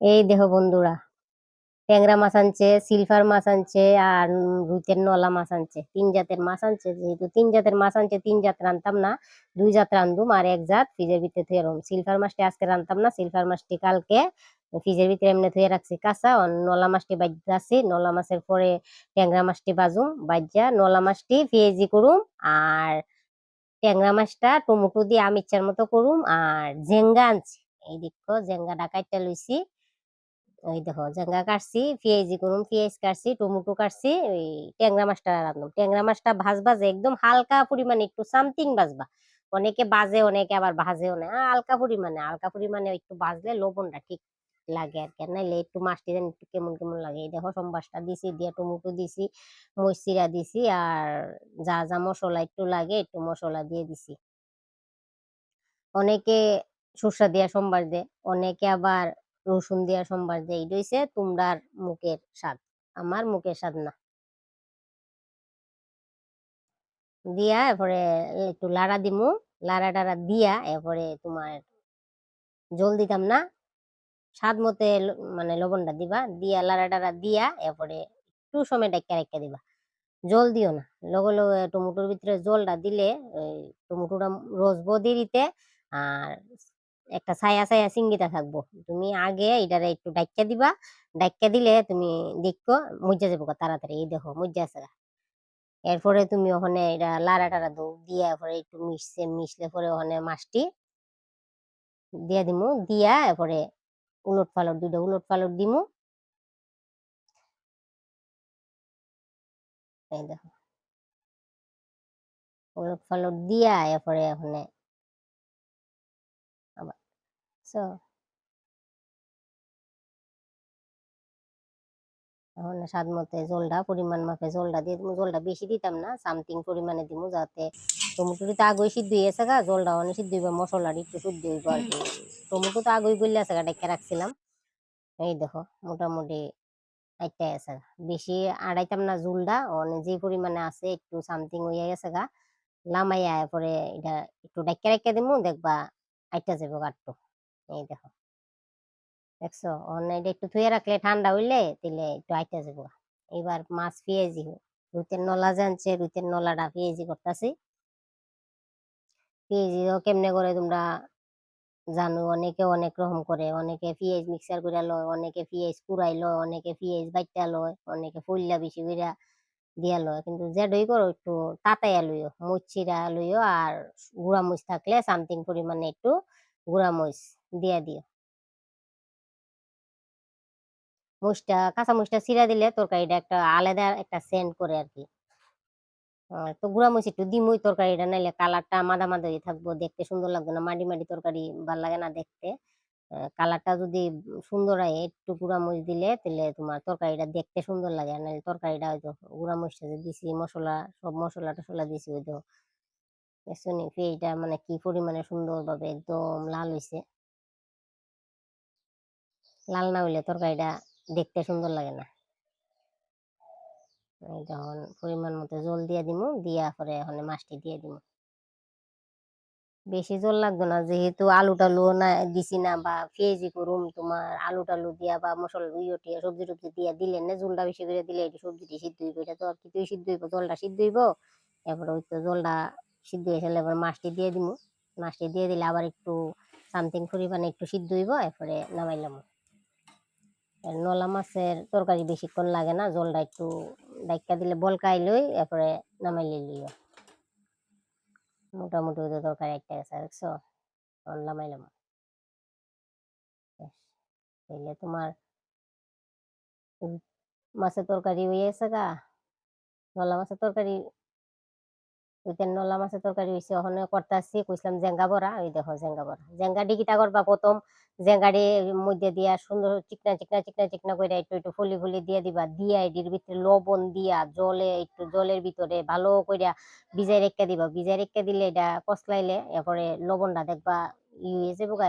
এই দেহ বন্ধুরা, ট্যাংরা মাছ আনছে সিলভার মাছ আনছে, আর রুইতের নলা মাছ আনছে। তিন জাতের মাছ আনছে, যেহেতু তিন জাতের মাছ আনছে, তিন জাত রান্তাম না, দুই জাত রান্ধুম আর এক জাত ফ্রিজের ভিতরে থুয়ে রাখুম সিলভার মাছটি আজকে রান্তাম না সিলভার মাছটি কালকে ফ্রিজের ভিতরে এমনি থুয়ে রাখছি, কাঁচা। নলা মাছটি বাজছি নলা মাছের পরে ট্যাংরা মাছটি বাজুম বাজ্যা নলা মাছটি পেঁয়াজি করুম, আর ট্যাংরা মাছটা টমেটো দিয়ে আমি ইচ্ছার মতো করুম, আর জেঙ্গা আনছি। এই দেখো জেঙ্গা ডাকাইটা লইছি। ওই দেখো জেঙ্গা কাটছি, পেঁয়াজি করুম পেঁয়াজ কাটছি, টমেটো কাটছি ওই ট্যাংরা মাছটা রান্ধুম ট্যাংরা মাছটা ভাজবা যে একদম হালকা পরিমাণে একটু সামথিং ভাজবা। অনেকে বাজে, অনেকে আবার ভাজেও না। হালকা পরিমাণে হালকা পরিমাণে একটু ভাজলে লবণটা ঠিক লাগে আর কি। আর নাইলে একটু মাছটি যেন একটু কেমন কেমন লাগে। এই দেখো সম্বাসটা দিছি, দিয়ে টমেটো দিছি মরিচিরা দিছি, আর যা যা মশলা একটু লাগে, একটু মশলা দিয়ে দিছি। অনেকে সরষা দিয়া সোমবার দেয়, অনেকে আবার রসুন দিয়া সোমবার দেয় হইছে তোমরার মুখের স্বাদ, আমার মুখের স্বাদ না। দিয়া এরপরে একটু লাড়া দিমু, লাড়া টাড়া দিয়া এরপরে তোমার জল দিতাম না, স্বাদ মতে মানে লবণটা দিবা, দিয়া লাড়া টাড়া দিয়া এরপরে একটু সময় ডাক্কা রাখা দিবা। জল দিও না, লগে লগে টমেটোর ভিতরে জলটা দিলে টমেটোটা রসবো দেরিতে, আর একটা ছায়া ছায়া সিঙ্গিটা থাকব। তুমি আগে এটারে একটু ডাক্কা দিবা ডাক্কা দিলে তুমি দেখো, মজ্জা যাব তাড়াতাড়ি, এই দেখো মজ্জা আছে এরপরে তুমি ওখানে এটা লাড়া টাড়া দো দিয়া এরপরে একটু মিশছে, মিশলে পরে ওখানে মাছটি দিয়া দিমু, দিয়া এরপরে উলট পালট, দুইটা উলট পালট দিমু। এই দেখো। উলট পালট দিয়া এরপরে ওখানে so, এখন স্বাদ মতো জলটা পরিমাণ মাপে জলটা দিয়ে দিমু জলটা বেশি দিতাম না সামথিং পরিমাণে দিমু যাতে টমেটোটি তো আগই সিদ্ধ হয়ে গেছে গা জলটা অনেক সিদ্ধ হইবে মশলাটি একটু শুদ্ধ হইব আর কি। টমেটো তো আগই গলে আছে গা ডেকে রাখছিলাম। এই দেখো মোটামুটি আইটা আছে। বেশি আড়াইতাম না জুলটা অনেক যে পরিমাণে আছে একটু সামথিং হইয়া গেছে গা লামাইয়া পরে এটা একটু ডাক্কা রাখা দিমু দেখবা আইটা যাব গাট্টু এই দেখো। দেখছ? অন্য একটু ধুয়ে রাখলে ঠান্ডা হইলে তাহলে একটু আইটা যাব এবার মাছ পেঁয়াজি রুতের নলা জানছে রুতের নলাটা পেঁয়াজি করতেছি। পেঁয়াজিও কেমনে করে তোমরা জানো? অনেকে অনেক রকম করে। অনেকে পেঁয়াজ মিক্সার করে লয়, অনেকে পেঁয়াজ কুড়াই লয়, অনেকে পেঁয়াজ বাইটা লয়, অনেকে ফুললা বেশি করে দিয়া লয়। কিন্তু যেটাই করো, একটু তাতাইয়া লইও মুচিরা লইও আর গুড়া মরিচ থাকলে সামথিং পরিমাণে একটু গুড়া মরিচ দিয়া দিও। মুচটা কাঁচা মুসটা ছিঁড়া দিলে তরকারিটা একটা আলাদা একটা সেন্ট করে আর কি তো গুঁড়া মরিচ একটু দিমুই তরকারিটা, নাইলে কালারটা মাদা মাদা হয়ে থাকব, দেখতে সুন্দর লাগবে না, মাটি মাটি তরকারি ভালো লাগে না দেখতে। কালারটা যদি সুন্দর হয়, একটু গুঁড়া মরিচ দিলে তাহলে তোমার তরকারিটা দেখতে সুন্দর লাগে, আর নাহলে তরকারিটা হয়তো গুঁড়া যে দিছি, মশলা, সব মশলা টসলা দিছি হয়তো দেখছ নি, পেঁয়াজটা মানে কি পরিমাণে সুন্দর ভাবে একদম লাল হইছে। লাল না হইলে তরকারিটা দেখতে সুন্দর লাগে না। যখন পরিমাণ মতো জল দিয়ে দিমু, দিয়া পরে এখন মাছটি দিয়ে দিমু। বেশি জল লাগবে না, যেহেতু আলু টালু না দিছি না বা পেঁয়াজি করুম তোমার আলু টালু দিয়া বা মশলা ইয়ে সবজি টবজি দিয়া দিলে না জলটা বেশি করে দিলে সবজিটি সিদ্ধ হইব, এটা তো আর কিছুই সিদ্ধ হইব, জলটা সিদ্ধ হইব। এরপরে ওই তো জলটা সিদ্ধ হয়ে গেলে এবার মাছটি দিয়ে দিমু। মাছটি দিয়ে দিলে আবার একটু সামথিং পরিমাণে একটু সিদ্ধ হইব, এরপরে নামাইলাম। নলা মাছের তরকারি বেশিক্ষণ লাগে না, জলটা একটু ডাইকা দিলে বলকাই লই, এরপরে নামাইলে লইও মোটামুটি ওদের তরকারি একটা গেছে দেখছ? নামাইলাম। তাইলে তোমার মাছের তরকারি হয়ে গেছে গা? নলা মাছের তরকারি ওইটার নলা মাছের তরকারি হয়েছে ওখানে করতেছি কইছিলাম জেঙ্গা বড়া ওই দেখো জেঙ্গা বড়া। জেঙ্গা ডিগিটা করবা প্রথম জেঙ্গাড়ি মধ্যে দিয়া সুন্দর চিকনা চিকনা চিকনা চিকনা করে একটু একটু ফুলি ফুলি দিয়ে দিবা দিয়া এটির ভিতরে লবণ দিয়া জলে একটু জলের ভিতরে ভালো কইরা ভিজাই রেখে দিবা। ভিজাই রেখে দিলে এটা কসলাইলে এরপরে লবণটা দেখবা ইয়ে যাব গা,